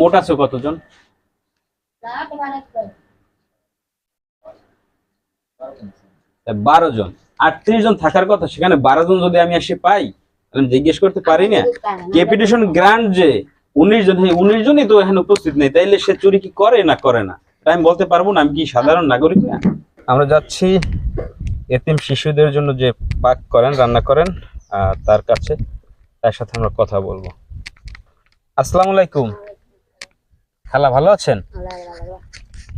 মোট আছে কতজন? বারো জন। আটত্রিশ জন থাকার কথা, সেখানে বারো জন যদি আমি এসে পাই আমি জিজ্ঞেস করতে পারি না। ক্যাপিটেশন গ্রান্ট যে উনিশ জন উনিশ জনই তো এখানে উপস্থিত নেই, তাইলে সে চুরি কি করে না করে না? আমি বলতে পারব না, আমি কি সাধারণ নাগরিক না? আমরা যাচ্ছি এতিম শিশুদের জন্য যে পাক করেন, রান্না করেন তার কাছে তার সাথে আমরা কথা বলব। আসসালামু আলাইকুম। খালা ভালো আছেন?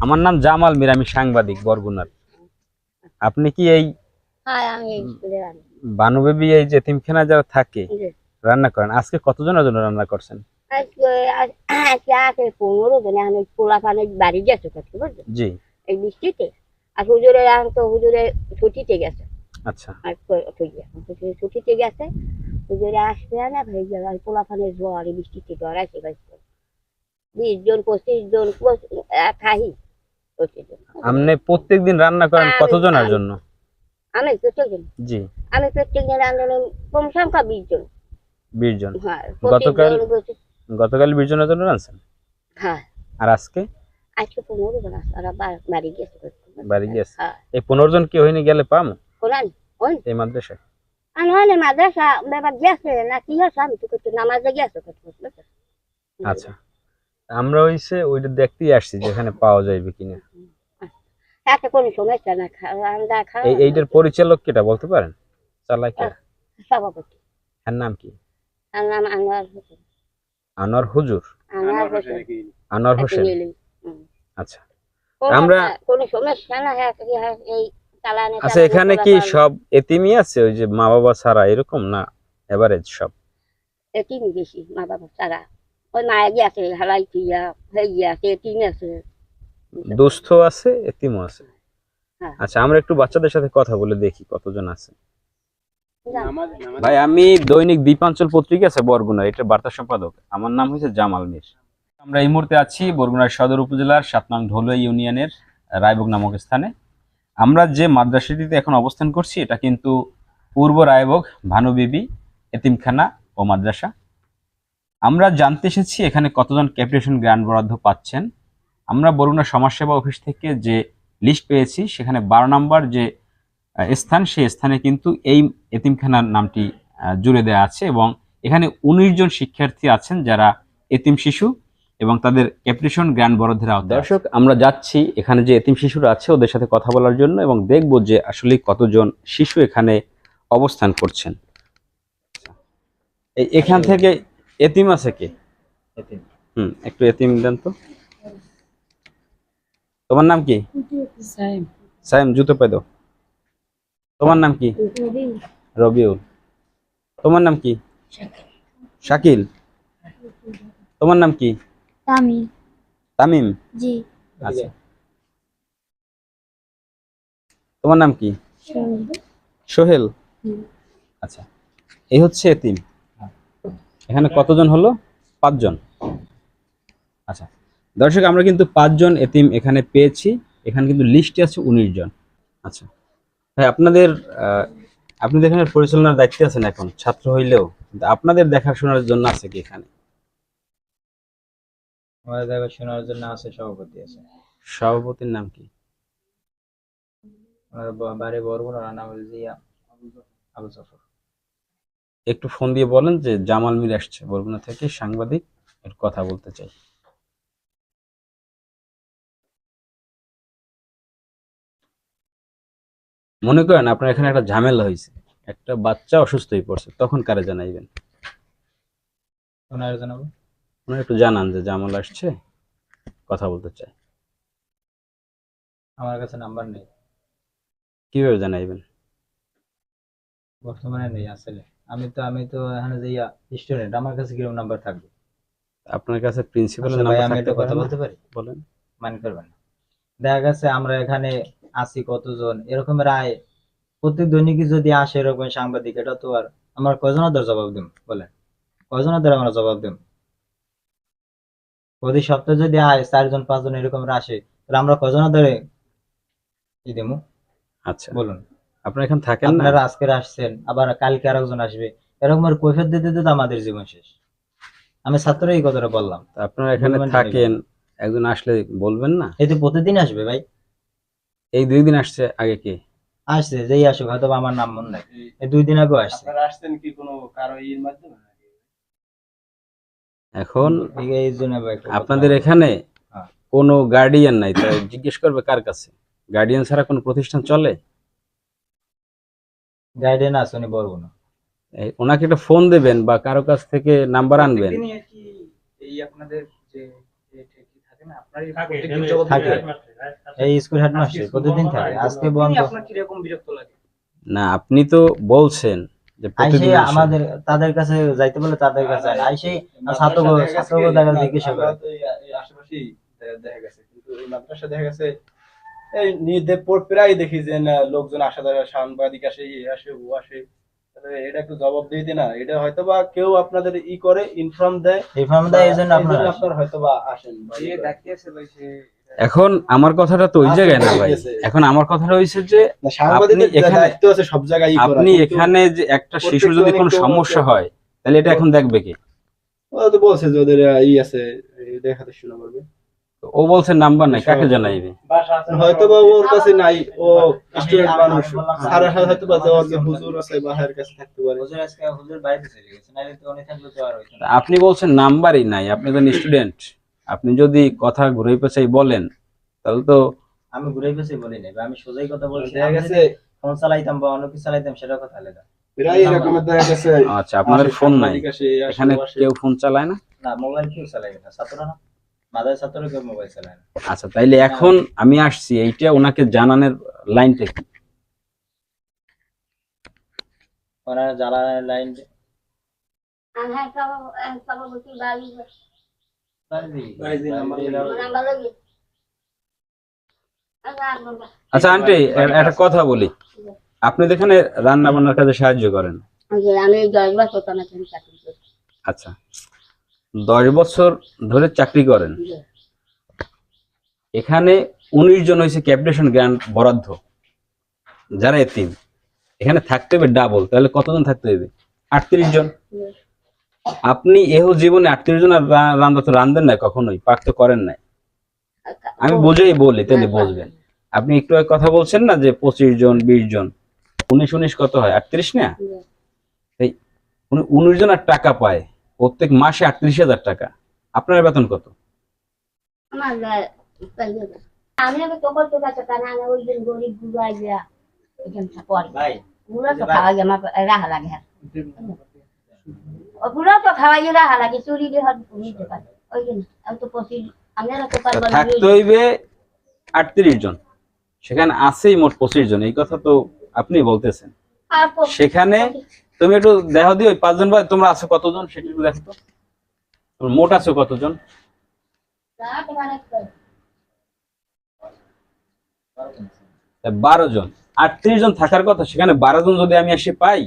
আমার নাম জামাল মির আমি সাংবাদিক বরগুনার। আপনি কি এই হ্যাঁ বানু বেবি এই যে এতিমখানা যারা থাকে রান্না করেন। আজকে কতজনের জন্য রান্না করছেন? করতে জি। এই বৃষ্টিতে। আর হুজুরে তো হুজুরে ছুটিতে গেছে। আচ্ছা। ছুটিতে গেছে। হুজুরে আসবে না ভাই ওই জ্বর বৃষ্টিতে জ্বর বিশ জন পঁচিশ জন জন। আপনি প্রত্যেকদিন রান্না করেন কতজনের জন্য? আমি জি। আমি প্রত্যেক দিন রান্ধলে কম সংখ্যা বিশ জন। বিশ জন। হ্যাঁ গতকাল- গতকাল বিশ জনের জন্য রাঁধছেন? হ্যাঁ। আর আজকে? আজকে পনেরো জন ওরা বাড়ি গেছে। বাড়ি গেছে। হ্যাঁ। এই পনেরো জন কি হয়নি গেলে পামো? কোরআন? এই মাদ্রাসায়? আর নইলে মাদ্রাসা ব্যাপার গেছে না কি হয়েছে? আমি তো নামাজে গেছে আচ্ছা। আমরা হইছে ওইটা দেখতেই আসছি যেখানে পাওয়া যাইবে কিনা। সমস্যা না আমরা খাওয়া এইটার পরিচালক কেটা বলতে পারেন? চালাই কে সভাপতি। এর নাম কি? আর নাম আনোয়ার হোসেন। আনোয়ার হুজুর? আনোয়ার হোসেন আনোয়ার হোসেন? আচ্ছা। আমরা- একটা- কোনো সমস্যা না হ্যাঁ হ্যাঁ, এই চালানে আচ্ছা এখানে কি সব এতিমি আছে? ওই যে মা বাবা ছাড়া এরকম না? এভারেজ সব? এতিমই বেশি মা বাবা তারা ওই হালাই হয়ে এতিম আছে। দুস্থ আছে এতিমও আছে। হ্যাঁ। আচ্ছা আমরা একটু বাচ্চাদের সাথে কথা বলে দেখি কতজন আছে। ভাই আমি দৈনিক দ্বীপাঞ্চল পত্রিকা আছে বরগুনা এটার বার্তা সম্পাদক। আমার নাম হচ্ছে জামাল মির। আমরা এই মুহূর্তে আছি বরগুনার সদর উপজেলার সাত নং ঢোলুয়া ইউনিয়নের রায়বুগ নামক স্থানে। আমরা যে মাদ্রাসাটিতে এখন অবস্থান করছি এটা কিন্তু পূর্ব রায়বগ ভানুবিবি এতিমখানা ও মাদ্রাসা। আমরা জানতে এসেছি এখানে কতজন ক্যাপিটেশন গ্রান্ট বরাদ্দ পাচ্ছেন। আমরা বরগুনা সমাজসেবা অফিস থেকে যে লিস্ট পেয়েছি সেখানে বারো নম্বর যে স্থান সেই স্থানে কিন্তু এই এতিমখানার নামটি জুড়ে দেওয়া আছে এবং এখানে উনিশ জন শিক্ষার্থী আছেন যারা এতিম শিশু এবং তাদের ক্যাপিটেশন গ্র্যান্ড বরাদ্দের আওতায় দর্শক আমরা যাচ্ছি এখানে যে এতিম শিশুরা আছে ওদের সাথে কথা বলার জন্য এবং দেখব যে আসলে কতজন শিশু এখানে অবস্থান করছেন। এই- এখান থেকে এতিম আছে কে? হুম একটু এতিম দেন তো। তোমার নাম কি? সাইম। জুতো পে দাও। তোমার নাম কি? রবিউল। তোমার নাম কি? শাকিল। তোমার নাম কি? তামিল তামিম? জি। আচ্ছা। তোমার নাম কি? সোহেল। আচ্ছা। এই হচ্ছে এতিম। এখানে কতজন হলো? পাঁচজন। আচ্ছা দর্শক আমরা কিন্তু পাঁচজন এতিম এখানে পেয়েছি। এখানে কিন্তু লিস্টে আছে উনিশ জন। আচ্ছা ভাই আপনাদের আপনাদের এখানে পরিচালনার দায়িত্বে আছেন এখন ছাত্র হইলেও। কিন্তু আপনাদের দেখাশোনার জন্য আছে কি এখানে? আমাদের দেখাশোনার জন্য আছে সভাপতি আছে। সভাপতির নাম কি? আমাদের বা- বাড়ি বরগুনা নাম জিয়া আবু জাফর। একটু ফোন দিয়ে বলেন যে জামাল মির আসছে। বরগুনা থেকে সাংবাদিক একটু কথা বলতে চাই। মনে করেন আপনার এখানে একটা ঝামেলা হয়েছে। একটা বাচ্চা অসুস্থ হয়ে পড়ছে তখন কারে জানাইবেন? ওনার জানাব? ওনারা একটু জানান যে জামাল আসছে কথা বলতে চাই। আমার কাছে নাম্বার নেই। কীভাবে জানাইবেন? বর্তমানে নেই আসলে। আমি তো আমি তো এখানে যে স্টুডেন্ট আমার কাছে কীরকম নাম্বার থাকবে? আপনার কাছে প্রিন্সিপালের নাম্বার আমি একটা কথা বলতে পারি? বলেন। মানে করবেন না। দেখা গেছে আমরা এখানে আছি কতজন? এরকম রায় প্রত্যেক দৈনিকই যদি আসে এরকম সাংবাদিক এটা তো আর আমার কয়জনের জবাব দিম? বলেন। কয়জনের আমরা জবাব দিম? প্রতি সপ্তাহে যদি আয় চারজন পাঁচজন এরকম আসে তাহলে আমরা কয়জনের ধরে কি দেবো আচ্ছা। বলুন। আপনার এখানে থাকেন না? আপনারা আজকে আসছেন আবার কালকে আরেকজন আসবে। এরকম আর কৈফিয়ত দিতে দিতে আমাদের জীবন শেষ। আমি ছাত্র এই কথাটা বললাম। তা আপনারা এখানে থাকেন একজন আসলে বলবেন না? এই তো প্রতিদিন আসবে ভাই। এই দুই দিন আসছে আগে কি? আসছে যেই আসুক হয়তো বা আমার নাম মনে নাই। এই দুই দিন আগে আসছে। আপনারা আসছেন কি কোনো কারও ইয়ের মাধ্যমে এখন এই- এই জন্য ভাই আপনাদের এখানে হ্যাঁ। কোনো গার্ডিয়ান নাই তাই জিজ্ঞেস করবে কার কাছে? গার্ডিয়ান ছাড়া কোনো প্রতিষ্ঠান চলে? গাইডেন আছে উনি বলব না। ওনাকে একটা ফোন দেবেন বা কারও কাছ থেকে নাম্বার আনবেন। এই আপনাদের যে থাকে এই হয়। এই স্কুল হেডমাস্টার প্রতিদিন থাকে। আজকে বন্ধ। আপনার কীরকম বিরক্ত লাগে? না আপনি তো বলছেন যে প্রতিদিন আমাদের তাদের কাছে যাইতে বলে তাদের কাছে আইসে ছাত্র মাদ্রাসা দেখা গেছে ছাত্র দেখা জিজ্ঞাসা করে। আমরা তো এই- এই আশেপাশেই দেখা গেছে কিন্তু এই মাদ্রাসা দেখা গেছে এই নিদে পর প্রায় দেখি যে না, লোকজন আসা ধরে সাংবাদিক আসে ইয়ে আসে ও আসে। তাহলে এটা একটু জবাব দিতে না। এটা হয়তো বা কেউ আপনাদের ই করে ইনফর্ম দেয়। এই ফর্ম দেয় এই জন্য আপনারা আপনার হয়তো বা আসেন ভাই সে? এখন আমার কথাটা তো ওই জায়গায় না ভাই। এখন আমার কথাটা হয়েছে যে আপনি এখানে- দায়িত্ব আছে সব জায়গায় ই আপনি এখানে যে একটা শিশু যদি কোনো সমস্যা হয় তাহলে এটা এখন দেখবে কি? বলছে যে ওদের ই আছে এই দেখাতে শুরু করবে ও বলছে নাম্বার নাই কাকে জানাইবে? হয়তো বা ওর কাছে নাই ও স্টুডেন্ট মানুষ। সারা হয়তো বা যে ওর যে হুজুর আছে বাহার কাছে থাকতে পারে। হুজুর আজকে হুজুর বাইরে চলে গেছে নাইলে তো উনি থাকলে তো আর হইতো আপনি বলছেন নাম্বারই নাই আপনি তো স্টুডেন্ট। আপনি যদি কথা ঘুরে পেছাই বলেন তাহলে তো আমি ঘুরে পেছে বলি নাই আমি সোজাই কথা বলছি। দেখা গেছে। ফোন চালাইতাম বা অন্য কিছু চালাইতাম সেটা কথা আলাদা। প্রায় এরকমের দেখা গেছে। আচ্ছা আপনাদের আসে, ফোন নাই। এখানে কেউ ফোন চালায় না? না মোবাইল কেউ চালাই না ছাত্র না? আচ্ছা তাইলে এখন আমি আসছি এইটা ওনাকে জানানোর লাইনটা কি? ওনারা লাইন হ্যাঁ দিলাম। নাম্বার লাগে আচ্ছা আচ্ছা আন্টি একটা কথা বলি। আপনি এখানে রান্না বান্নার কাজে সাহায্য করেন? আমি দশ বছর আচ্ছা। দশ বছর ধরে চাকরি করেন। এখানে উনিশ জন হয়েছে ক্যাপিটেশন গ্র্যান্ড বরাদ্দ যারা এতিম। এখানে থাকতে হবে ডাবল তাহলে কতজন থাকতে হবে আটত্রিশ জন। আপনি এহ জীবনে আটত্রিশ জন রান্না তো রান্ধেন না কখনোই পাক তো করেন নাই। আমি বুঝেই বলি তাহলে বুঝবেন। আপনি একটু কথা বলছেন না যে পঁচিশ জন বিশ জন উনিশ উনিশ কত হয়? আটত্রিশ না? উনি উনিশ জন আর টাকা পায়। প্রত্যেক মাসে আটত্রিশ হাজার টাকা। আপনার বেতন কত? থাকতে হইবে আটত্রিশ জন। সেখানে আছেই মোট পঁচিশ জন এই কথা তো আপনি বলতেছেন। সেখানে তুমি একটু দেখো দিও পাঁচজন বা তোমরা আছো কতজন সেটা একটু দেখো তো। মোট আছো কতজন? তোমার বারো জন। আটত্রিশ জন থাকার কথা, সেখানে বারো জন যদি আমি এসে পাই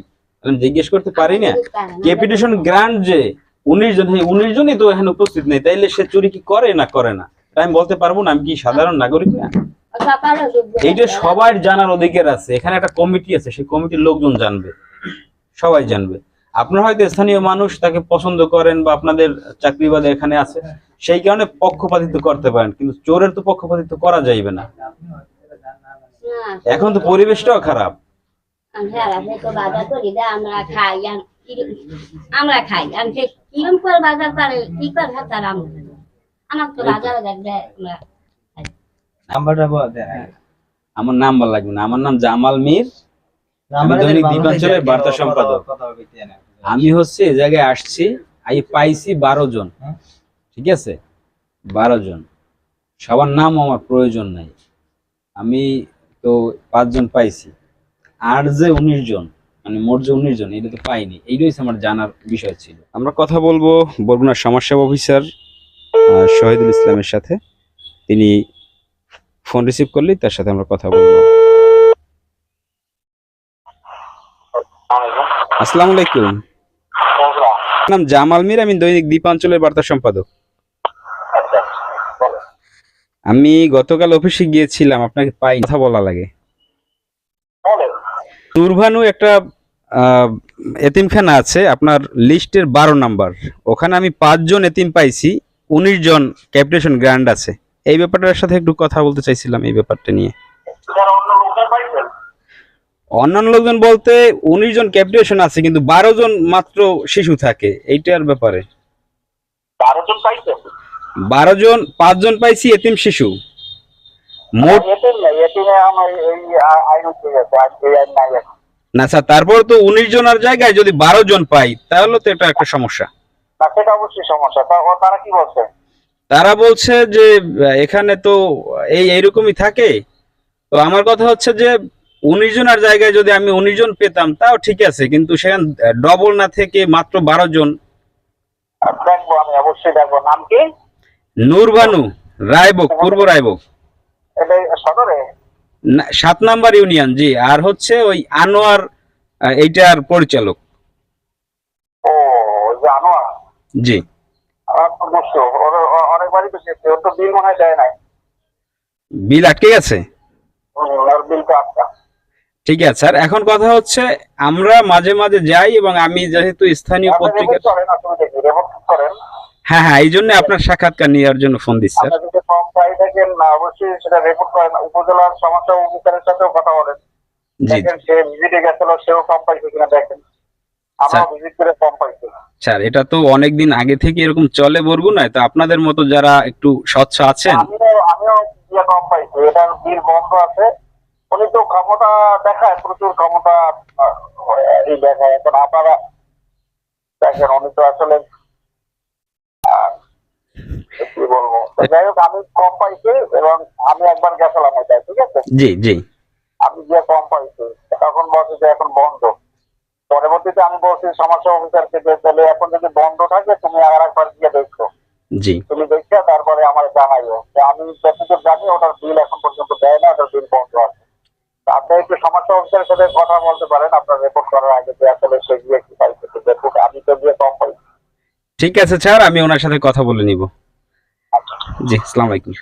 আমি জিজ্ঞেস করতে পারি না। ক্যাপিটেশন গ্রান্ট যে, উনিশ জন এই উনিশ জনই তো এখানে উপস্থিত নেই, তাইলে সে চুরি কি করে না করে না? আমি বলতে পারব না, আমি কি সাধারণ নাগরিক না? এইটা সবার জানার অধিকার আছে, এখানে একটা কমিটি আছে, সেই কমিটির লোকজন জানবে। সবাই জানবে। আপনার হয়তো স্থানীয় মানুষ তাকে পছন্দ করেন বা আপনাদের চাকরি বাদে এখানে আছে সেই কারণে পক্ষপাতিত্ব করতে পারেন কিন্তু চোরের তো পক্ষপাতিত্ব করা যাইবে না। এখন তো পরিবেশটাও খারাপ। আমরা আমরা খাই কিরম- আমরা খাই আমি সে কিরম করে বাজার করে কি করে তার আমার তো বাজারে দেখবে নাম্বারটা আমার নাম লাগবে না। আমার নাম জামাল মীর নাম্বারটা দৈনিক দিলে ভালো দ্বীপাঞ্চলের বার্তা সম্পাদক। আমি হচ্ছে এই জায়গায় আসছি আমি পাইছি বারো জন। ঠিক আছে? বারো জন। সবার নাম আমার প্রয়োজন নাই। আমি তো পাঁচজন পাইছি। আর যে উনিশ জন মানে মোট যে উনিশ জন এটা তো পাইনি। এইটাই আমার জানার বিষয় ছিল। আমরা কথা বলব বরগুনার সমাজসেবা অফিসার আহ, শহীদুল ইসলামের সাথে। তিনি ফোন রিসিভ করলেই তার সাথে আমরা কথা বলব। আসসালামু আলাইকুম। নাম জামাল মির, আমি দৈনিক দ্বীপাঞ্চলের বার্তা সম্পাদক। আমি গতকাল অফিসে গিয়েছিলাম, আপনাকে পাই কথা বলা লাগে। তুরভানু একটা এতিমখানা আছে, আপনার লিস্টের বারো নাম্বার। ওখানে আমি পাঁচজন এতিম পাইছি, উনিশ জন ক্যাপিটেশন গ্র্যান্ড আছে। এই ব্যাপারটার সাথে একটু কথা বলতে চাইছিলাম এই ব্যাপারটা নিয়ে। অন্যান্য লোকজন বলতে উনিশ জন ক্যাপিটেশন আছে কিন্তু বারো জন মাত্র শিশু থাকে। এইটার ব্যাপারে। বারো জন বারো জন পাঁচজন পাইছি এতিম শিশু। মোট। না স্যার তারপর তো উনিশ জনের জায়গায় যদি বারো জন পাই তাহলে তো এটা একটা সমস্যা। সেটা অবশ্যই সমস্যা। তারা কি বলছে? তারা বলছে যে এখানে তো এই এইরকমই থাকে। তো আমার কথা হচ্ছে যে উনিশ জনের জায়গায় যদি আমি উনিশ জন পেতাম তাও ঠিক আছে কিন্তু সেখানে ডবল না থেকে মাত্র বারো জন। দেখব আমি অবশ্যই দেখব। নাম কি? নূরভানু রায়বক পূর্ব রায়বক। সদরে? সাত নাম্বার ইউনিয়ন জি। আর হচ্ছে ওই আনোয়ার এইটার পরিচালক। ও আনোয়ার? জি। অনেকবারই তো ওর তো বিল মনে হয় দেয় নাই। বিল আটকে গেছে? ওর বিল তো আটকা। ঠিক আছে স্যার। এখন কথা হচ্ছে আমরা মাঝে মাঝে যাই এবং আমি যেহেতু স্থানীয় পত্রিকা হ্যাঁ হ্যাঁ এই জন্য আপনার সাক্ষাৎকার নেওয়ার জন্য ফোন দিচ্ছি স্যার। অবশ্যই সেটা রেপোর্ট করেন। উপজেলার সমস্যা অফিসারের সাথেও কথা বলেন। স্যার। এটা তো অনেক দিন আগে থেকে এরকম চলে বরগুনায় তো আপনাদের মতো যারা একটু স্বচ্ছ আছেন আমিও আমিও কম পাইছি। এটার বিল বন্ধ আছে। উনি তো ক্ষমতা দেখায় প্রচুর ক্ষমতা দেখায়। এখন আপনারা দেখেন উনি তো আসলে কি বলব? যাই হোক আমি কম পাইছি এবং আমি একবার গেছিলাম এটা ঠিক আছে? জি জি। আমি যে কম পাইছি। তখন বলছে যে এখন বন্ধ। পরবর্তীতে আমি বলছি সমস্যা অফিসারকে যে তাহলে এখন যদি বন্ধ থাকে তুমি আর একবার গিয়ে দেখছ জি। তুমি দেখছ তারপরে আমার জানাইও। যে আমি যতদূর জানি ওটার বিল এখন পর্যন্ত দেয় না ওটার বিল বন্ধ আছে। আপনি একটু সমস্যা অফিসারের সাথে কথা বলতে পারেন। আপনার রেকর্ড করার আগে যে আসলে সেগুলো একটু পাইছে তো আমি তো গিয়ে কম পাই ঠিক আছে স্যার। আমি ওনার সাথে কথা বলে নিব। জি আসসালামু আলাইকুম।